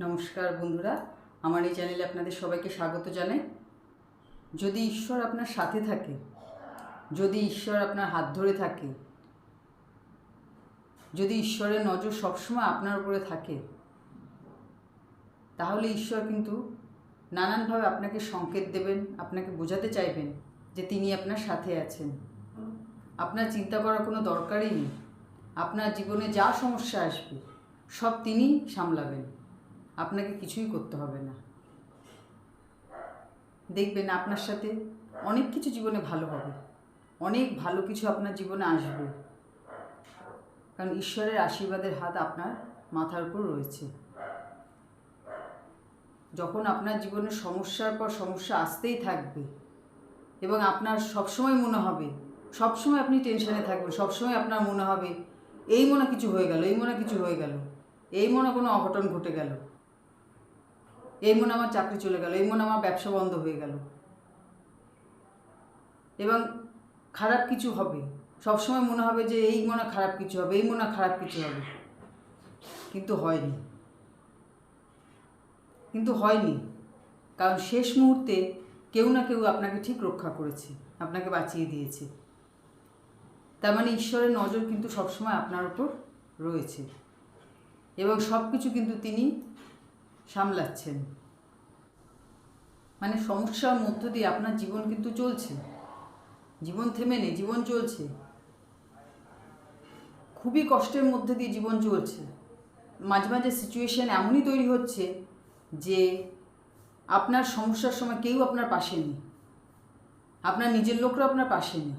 নমস্কার বন্ধুরা, আমার এই চ্যানেলে আপনাদের সবাইকে স্বাগত জানাই। যদি ঈশ্বর আপনার সাথে থাকে, যদি ঈশ্বর আপনার হাত ধরে থাকে, যদি ঈশ্বরের নজর সবসময় আপনার উপরে থাকে, তাহলে ঈশ্বর কিন্তু নানানভাবে আপনাকে সংকেত দেবেন, আপনাকে বোঝাতে চাইবেন যে তিনি আপনার সাথে আছেন। আপনার চিন্তা করার কোনো দরকারই নেই। আপনার জীবনে যা সমস্যা আসবে, সব তিনি সামলাবেন। আপনাকে কিছুই করতে হবে না। দেখবেন আপনার সাথে অনেক কিছু জীবনে ভালো হবে। অনেক ভালো কিছু আপনার জীবনে আসবে। কারণ ঈশ্বরের আশীর্বাদের হাত আপনার মাথার উপর রয়েছে। যখন আপনার জীবনে সমস্যার পর সমস্যা আসতেই থাকবে এবং আপনার সবসময় মনে হবে, সবসময় আপনি টেনশনে থাকবেন, সবসময় আপনার মনে হবে, এই মনে কিছু হয়ে গেল, এই মনে কিছু হয়ে গেল, এই মনে কোনো অঘটন ঘটে গেল। এই মনে আমার চাকরি চলে গেল, এই মনে আমার ব্যবসা বন্ধ হয়ে গেল। এবং খারাপ কিছু হবে। সবসময় মনে হবে যে এই মনে খারাপ কিছু হবে, এই মনে খারাপ কিছু হবে। কিন্তু হয়নি। কিন্তু হয়নি। কারণ শেষ মুহূর্তে কেউ না কেউ আপনাকে ঠিক রক্ষা করেছে, আপনাকে বাঁচিয়ে দিয়েছে। তার মানে ঈশ্বরের নজর কিন্তু সবসময় আপনার উপর রয়েছে। এবং সব কিছু কিন্তু তিনি সামলাচ্ছেন। মানে সমস্যার মধ্য দিয়ে আপনার জীবন কিন্তু চলছে। জীবন থেমে নেই, জীবন চলছে। খুবই কষ্টের মধ্যে দিয়ে জীবন চলছে। মাঝে মাঝে সিচুয়েশন এমনই তৈরি হচ্ছে যে আপনার সমস্যার সময় কেউ আপনার পাশে নেই। আপনার নিজের লোকরা আপনার পাশে নেই।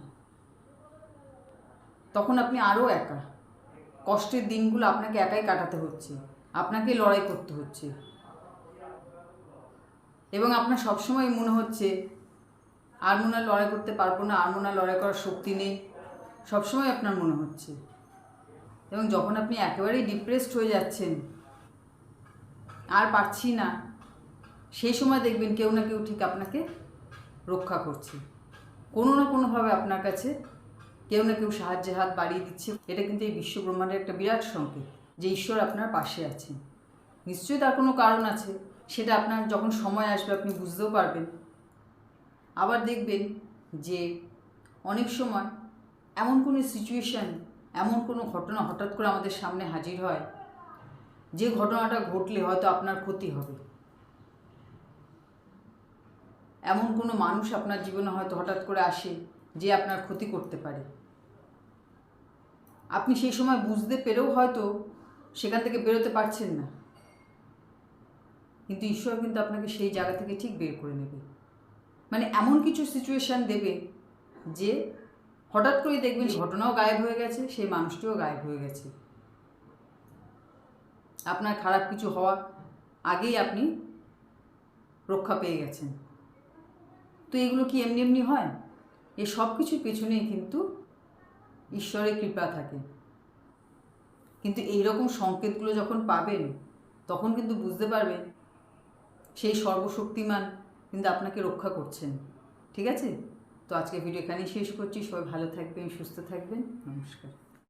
তখন আপনি আরও একা। কষ্টের দিনগুলো আপনাকে একাই কাটাতে হচ্ছে। আপনাকে লড়াই করতে হচ্ছে। এবং আপনার সবসময় মনে হচ্ছে আর মনে হয় লড়াই করতে পারব না আর মনে হয় লড়াই করার শক্তি নেই। সবসময় আপনার মনে হচ্ছে। এবং যখন আপনি একেবারেই ডিপ্রেসড হয়ে যাচ্ছেন, আর পারছি না, সেই সময় দেখবেন কেউ না কেউ ঠিক আপনাকে রক্ষা করছে। কোনো না কোনোভাবে আপনার কাছে কেউ না কেউ সাহায্যের হাত বাড়িয়ে দিচ্ছে। এটা কিন্তু এই বিশ্ব ব্রহ্মাণ্ডের একটা বিরাট সংকেত, যে ঈশ্বর আপনার পাশে আছেন। নিশ্চয়ই তার কোনো কারণ আছে। সেটা আপনার যখন সময় আসবে, আপনি বুঝতেও পারবেন। আবার দেখবেন যে অনেক সময় এমন কোনো সিচুয়েশান এমন কোনো ঘটনা হঠাৎ করে আমাদের সামনে হাজির হয়, যে ঘটনাটা ঘটলে হয়তো আপনার ক্ষতি হবে। এমন কোনো মানুষ আপনার জীবনে হয়তো হঠাৎ করে আসে, যে আপনার ক্ষতি করতে পারে। আপনি সেই সময় বুঝতে পেরেও হয়তো সেখান থেকে বেরোতে পারছেন না। কিন্তু ঈশ্বর কিন্তু আপনাকে সেই জায়গা থেকে ঠিক বের করে নেবে। মানে এমন কিছু সিচুয়েশান দেবে যে হঠাৎ করে দেখবেন ঘটনাও গায়েব হয়ে গেছে সেই মানুষটিও গায়েব হয়ে গেছে। আপনার খারাপ কিছু হওয়া আগেই আপনি রক্ষা পেয়ে গেছেন। তো এগুলো কি এমনি এমনি হয়? এ সব কিছুর পেছনেই কিন্তু ঈশ্বরের কৃপা থাকে। কিন্তু এই রকম সংকেতগুলো যখন পাবেন তখন কিন্তু বুঝতে পারবেন সেই সর্বশক্তিমান কিন্তু আপনাকে রক্ষা করছেন। ঠিক আছে? তো আজকে ভিডিও এখানেই শেষ করছি। সবাই ভালো থাকবেন, সুস্থ থাকবেন। নমস্কার।